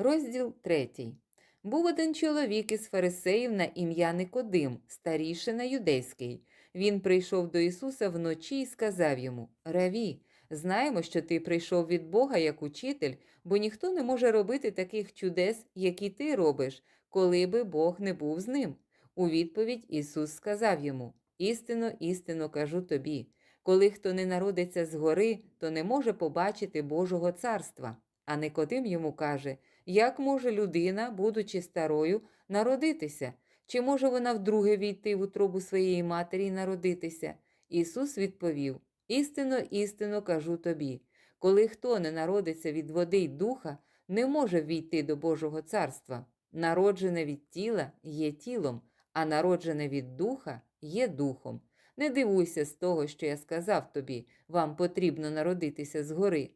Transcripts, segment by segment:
Розділ 3. Був один чоловік із фарисеїв на ім'я Никодим, старішина юдейський. Він прийшов до Ісуса вночі і сказав йому: Раві, знаємо, що ти прийшов від Бога як учитель, бо ніхто не може робити таких чудес, які ти робиш, коли би Бог не був з ним. У відповідь Ісус сказав йому: Істинно, істинно кажу тобі, коли хто не народиться згори, то не може побачити Божого царства. А Никодим йому каже: Як може людина, будучи старою, народитися? Чи може вона вдруге війти в утробу своєї матері і народитися? Ісус відповів: Істинно, істинно кажу тобі, коли хто не народиться від води й духа, не може війти до Божого царства. Народжене від тіла є тілом, а народжене від духа є духом. Не дивуйся з того, що я сказав тобі, вам потрібно народитися згори.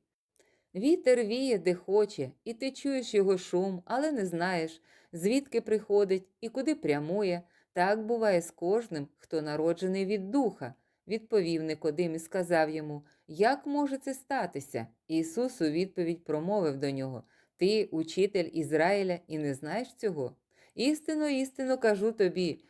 Вітер віє, де хоче, і ти чуєш його шум, але не знаєш, звідки приходить і куди прямує. Так буває з кожним, хто народжений від духа, відповів Никодим і сказав йому, як може це статися? Ісус у відповідь промовив до нього: Ти, учитель Ізраїля, і не знаєш цього? Істинно, істинно кажу тобі,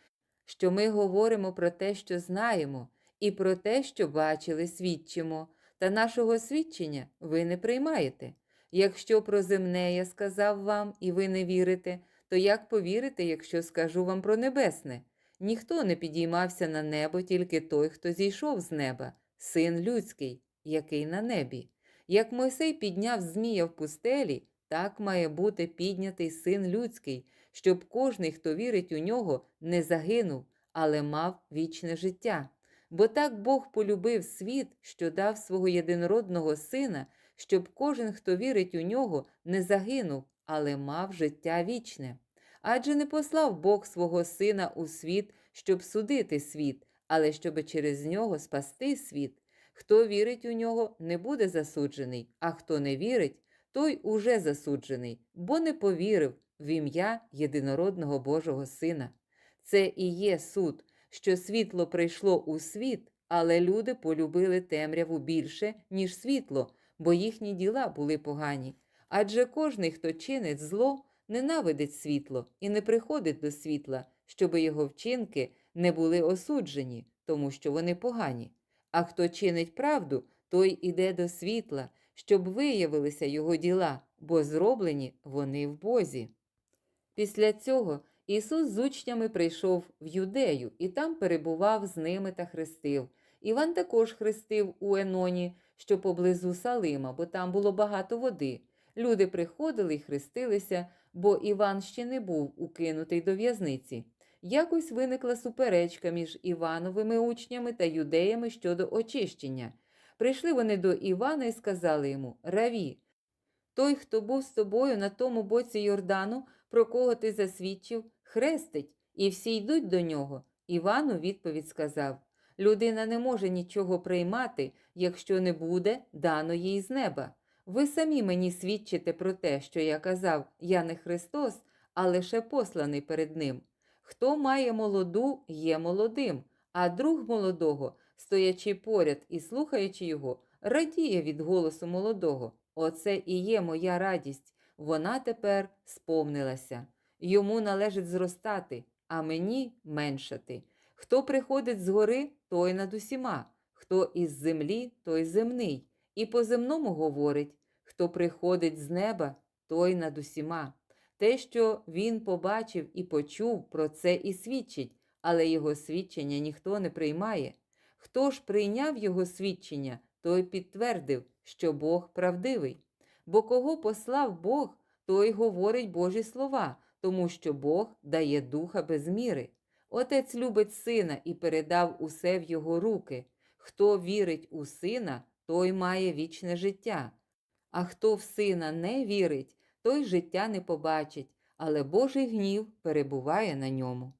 що ми говоримо про те, що знаємо, і про те, що бачили, свідчимо, та нашого свідчення ви не приймаєте. Якщо про земне я сказав вам, і ви не вірите, то як повірите, якщо скажу вам про небесне? Ніхто не підіймався на небо, тільки той, хто зійшов з неба, син людський, який на небі. Як Мойсей підняв змія в пустелі, так має бути піднятий син людський, щоб кожний, хто вірить у нього, не загинув, але мав вічне життя. Бо так Бог полюбив світ, що дав свого єдинородного сина, щоб кожен, хто вірить у нього, не загинув, але мав життя вічне. Адже не послав Бог свого Сина у світ, щоб судити світ, але щоб через нього спасти світ. Хто вірить у нього, не буде засуджений, а хто не вірить, той уже засуджений, бо не повірив в ім'я єдинородного Божого Сина. Це і є суд, що світло прийшло у світ, але люди полюбили темряву більше, ніж світло, бо їхні діла були погані. Адже кожний, хто чинить зло, ненавидить світло і не приходить до світла, щоби його вчинки не були осуджені, тому що вони погані. А хто чинить правду, той іде до світла, щоб виявилися його діла, бо зроблені вони в Бозі. Після цього Ісус з учнями прийшов в Юдею і там перебував з ними та хрестив. Іван також хрестив у Еноні, що поблизу Салима, бо там було багато води. Люди приходили і хрестилися, бо Іван ще не був укинутий до в'язниці. Якось виникла суперечка між Івановими учнями та юдеями щодо очищення. Прийшли вони до Івана і сказали йому Раві, той, хто був з тобою на тому боці Йордану, про кого ти засвідчив, хрестить, і всі йдуть до нього. Іван у відповідь сказав Людина не може нічого приймати, якщо не буде дано їй з неба. Ви самі мені свідчите про те, що я казав, я не Христос, а лише посланий перед Ним. Хто має молоду, є молодим, а друг молодого, стоячи поряд і слухаючи його, радіє від голосу молодого. Оце і є моя радість, вона тепер сповнилася. Йому належить зростати, а мені меншати. Хто приходить згори, той над усіма, хто із землі, той земний, і по земному говорить хто приходить з неба, той над усіма. Те, що він побачив і почув, про це і свідчить, але його свідчення ніхто не приймає. Хто ж прийняв його свідчення, той підтвердив, що Бог правдивий. Бо кого послав Бог, той говорить Божі слова, тому що Бог дає духа без міри. Отець любить сина і передав усе в його руки. Хто вірить у сина, той має вічне життя. А хто в сина не вірить, той життя не побачить, але Божий гнів перебуває на ньому.